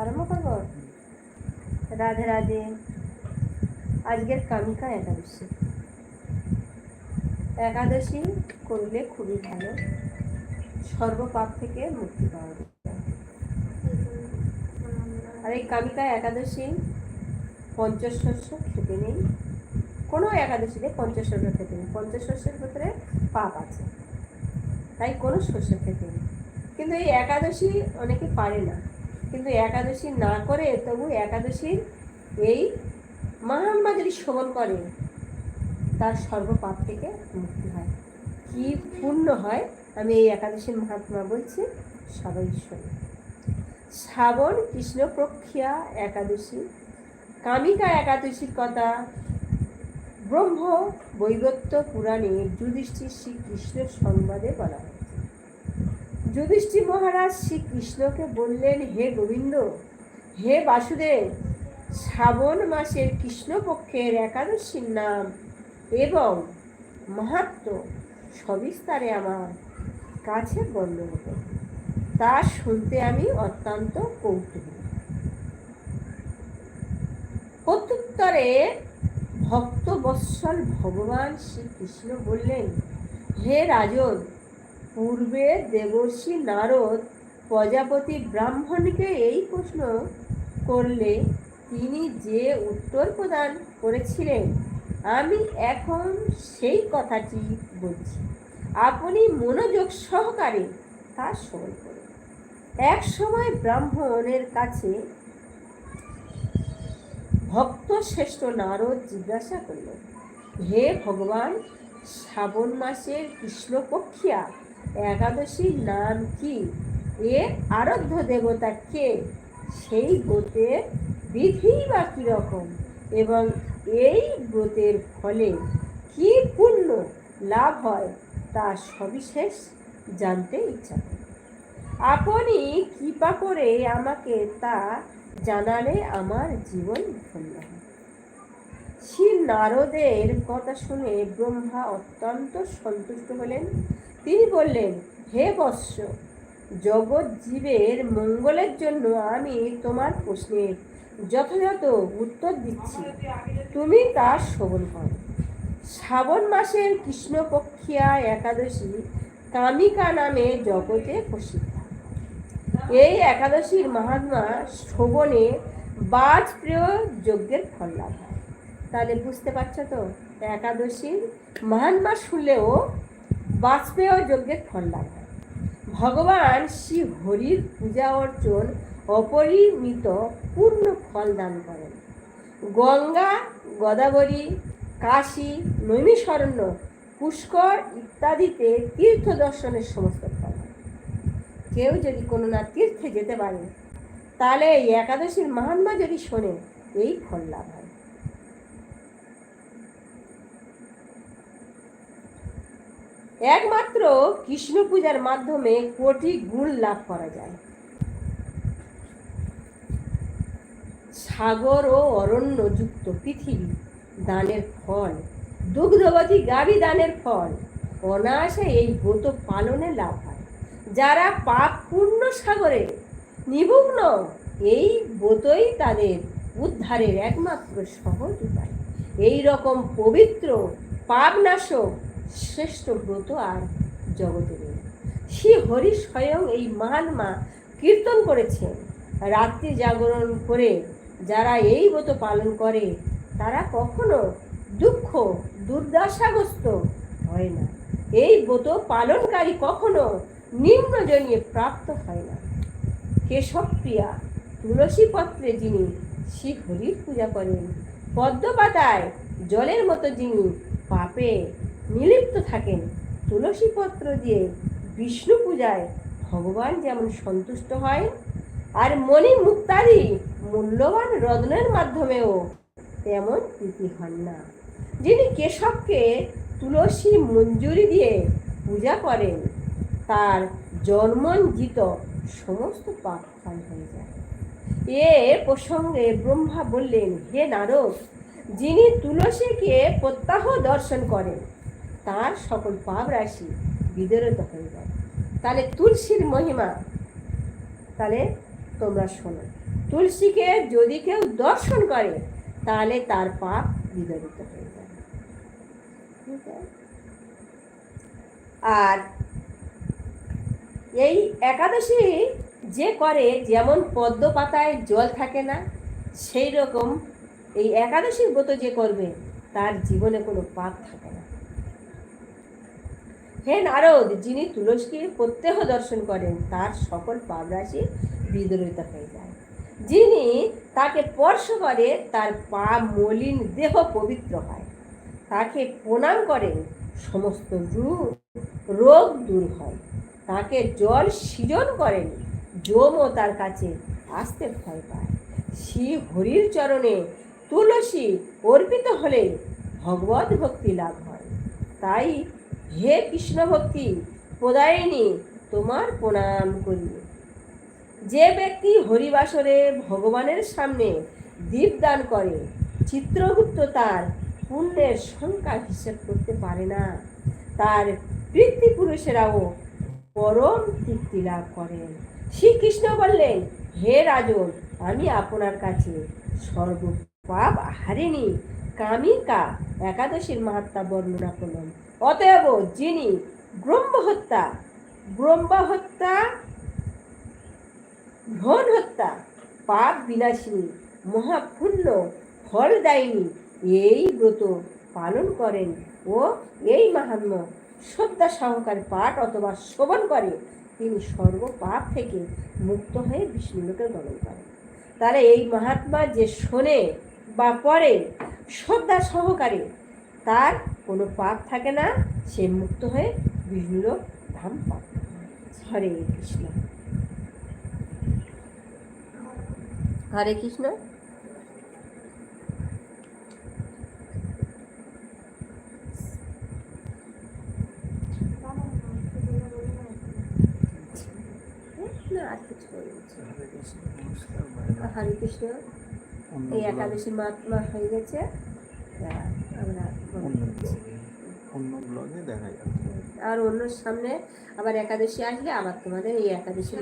আরম্ভ করব? রাধে রাধে। আজকের কামিকা একাদশী। একাদশী করলে খুবই ভালো। সর্বপাপ থেকে মুক্তি পাওয়া যায়। আর এই কামিকা একাদশী পঞ্চশস্য খেতে নেই। কোনো একাদশীতে পঞ্চশস্য খেতে নেই। পঞ্চশস্যের ভিতরে পাপ আছে। তাই কোনো শস্য খেতে নেই। কিন্তু এই একাদশী অনেকে পারে না। কিন্তু একাদশী না করে তবু একাদশীর এই মহাম্মা যদি শ্রবণ করে, তার সর্বপাপ থেকে মুক্তি হয়। কি পূর্ণ হয়, আমি এই একাদশীর মহাত্মা বলছি সবাই শোনে শ্রাবণ কৃষ্ণ প্রক্রিয়া একাদশী। কামিকা একাদশীর কথা ব্রহ্ম বৈবত্য পুরাণে যুধিষ্ঠির শ্রীকৃষ্ণের সংবাদে বলা হয়েছে যুধিষ্ঠির মহারাজ শ্রীকৃষ্ণকে বললেন, হে গোবিন্দ, হে বাসুদেব, শ্রাবণ মাসের কৃষ্ণপক্ষের একাদশীর নাম এবং মাহাত্ম সবিস্তারে আমার কাছে বর্ণনা করুন তা শুনতে আমি অত্যন্ত কৌতূহলী। প্রত্যুত্তরে ভক্ত বৎসল ভগবান শ্রীকৃষ্ণ বললেন, হে রাজন পূর্বে দেবর্ষি নারদ প্রজাপতি ব্রাহ্মণকে এই প্রশ্ন করলে তিনি যে উত্তর প্রদান করেছিলেন, আমি এখন সেই কথাটি বলছি। আপনি মনোযোগ সহকারে তা করুন। এক সময় ব্রাহ্মণের কাছে ভক্ত শ্রেষ্ঠ নারদ জিজ্ঞাসা করলেন, হে ভগবান, শ্রাবণ মাসের কৃষ্ণপক্ষিয়া একাদশীর নাম কি? এ আরাধ্য দেবতা কে? সেই ব্রতের বিধি বা কীরকম এবং এই ব্রতের ফলে কি পুণ্য লাভ হয় তা সবিশেষ জানতে ইচ্ছা আপনি কৃপা করে আমাকে তা জানালে আমার জীবন ধন্য হয়। শ্রী নারদের কথা শুনে ব্রহ্মা অত্যন্ত সন্তুষ্ট হলেন। তিনি বললেন, হে বৎস, জগৎ জীবের মঙ্গলের জন্য আমি তোমার প্রশ্নের যথাযথ উত্তর দিচ্ছি। তুমি তা শ্রবণ করো। শ্রাবণ মাসের কৃষ্ণপক্ষিয়া একাদশী কামিকা নামে জগতে প্রসিদ্ধ। এই একাদশীর মহাত্মা শ্রবণে বাজপ্রিয় যজ্ঞের ফল লাভ হয়। তাহলে বুঝতে পারছ তো, একাদশীর মহাত্মা শুনলেও বাজপেয় যজ্ঞের হয় ভগবান শ্রী হরির পূজা অর্চন অপরিমিত পূর্ণ ফল দান করেন। গঙ্গা, গোদাবরী, কাশী, নৈমিষরণ্য, পুষ্কর ইত্যাদিতে তীর্থ দর্শনের সমস্ত ফল। কেউ যদি কোনো না তীর্থে যেতে পারে তাহলে এই একাদশীর মহাত্মা যদি শোনে এই ফল লাভ হয়। একমাত্র কৃষ্ণ পূজার মাধ্যমে কোটি গুণ লাভ করা যায়। সাগর ও অরণ্য যুক্ত পৃথিবী দানের ফল, দুগ্ধবতী গাভী দানের ফল, অনায়াসে এই ব্রত পালনে লাভ হয়। যারা পাপ পূর্ণ সাগরে নিমগ্ন এই ব্রতই তাদের উদ্ধারের একমাত্র সহজ উপায়। এই রকম পবিত্র পাপনাশক শ্রেষ্ঠ ব্রত আর জগতে নেই। শ্রী হরি স্বয়ং এই মহান মা কীর্তন করেছেন। রাত্রি জাগরণ করে যারা এই ব্রত পালন করে, তারা কখনো দুঃখ, দুর্দশাগ্রস্ত হয় না। এই ব্রত পালনকারী কখনো নিম্নজনীয় প্রাপ্ত হয় না। কেশবপ্রিয়া তুলসী পত্রে যিনি শ্রী হরির পূজা করেন, পদ্মপাতায় জলের মতো যিনি পাপে নিলিপ্ত থাকেন। তুলসী পত্র দিয়ে বিষ্ণু পূজায় ভগবান যেমন সন্তুষ্ট হয়, আর মণি মুক্তাদি মূল্যবান রত্নের মাধ্যমেও তেমন প্রীতি হন না। যিনি কেশবকে তুলসী মঞ্জুরি দিয়ে পূজা করেন, তার জন্মঞ্জিত সমস্ত পাপ ক্ষয় হয়ে যায়। এ প্রসঙ্গে ব্রহ্মা বললেন, হে নারদ, যিনি তুলসীকে প্রত্যাহ দর্শন করেন তার সকল পাপ রাশি বিদরিত হয়ে যায়। তাহলে তুলসীর মহিমা, তাহলে তোমরা শোনো। তুলসীকে যদি কেউ দর্শন করে, তাহলে তার পাপ বিদরিত হয়ে আছে? আর এই একাদশী যে করে, যেমন পদ্ম পাতায় জল থাকে না, সেই রকম এই একাদশীর ব্রত যে করবে, তার জীবনে কোনো পাপ থাকে না। হে নারদ, যিনি তুলসীকে প্রত্যহ দর্শন করেন, তার সকল পাপ রাশি বিদরিত হয়ে যায়। যিনি তাকে স্পর্শ করে, তার পা মলিন দেহ পবিত্র হয়। তাকে প্রণাম করেন, সমস্ত রোগ দূর হয়। তাকে জল সৃজন করেন, যমও তার কাছে আসতে ভয় পায়। শ্রী হরির চরণে তুলসী অর্পিত হলে ভগবত ভক্তি লাভ হয়। তাই হে কৃষ্ণ ভক্তি প্রদায়িনী তোমার প্রণাম করি। যে ব্যক্তি হরিবাসরে ভগবানের সামনে দীপদান করে, চিত্রগুপ্ত তার পুণ্যের সংখ্যা হিসেব করতে পারে না, তার পিতৃপুরুষেরাও পরম তৃপ্তি লাভ করেন শ্রীকৃষ্ণ বললেন, হে রাজন, আমি আপনার কাছে সর্ব পাপ হারিনি কামিকা, একাদশীর মাহাত্মা বর্ণনা করলাম। অতএব যিনি ব্রহ্ম হত্যা ব্রহ্ম হত্যা ভ্রণ হত্যা পাপ বিনাশিনী মহাপুণ্য ফলদায়িনী এই ব্রত পালন করেন ও এই মাহাত্ম্য শ্রদ্ধা সহকারে পাঠ অথবা শ্রবণ করে, তিনি সর্ব পাপ থেকে মুক্ত হয়ে বিষ্ণুলোকে গমন করেন। তাহলে এই মহাত্মা যে শোনে বা পড়ে শ্রদ্ধা সহকারে তার কোনো পাপ থাকে না সে মুক্ত হয়ে বিষ্ণুলোক ধাম হয়। হরে কৃষ্ণ। হরে কৃষ্ণ। হরে কৃষ্ণ এই একাদশী মাত্মা হয়ে গেছে। ব্লগে অন্য ব্লগে দেখা যাবে আর সামনে আবার একাদশী আসলে আবার তোমাদের এই একাদশী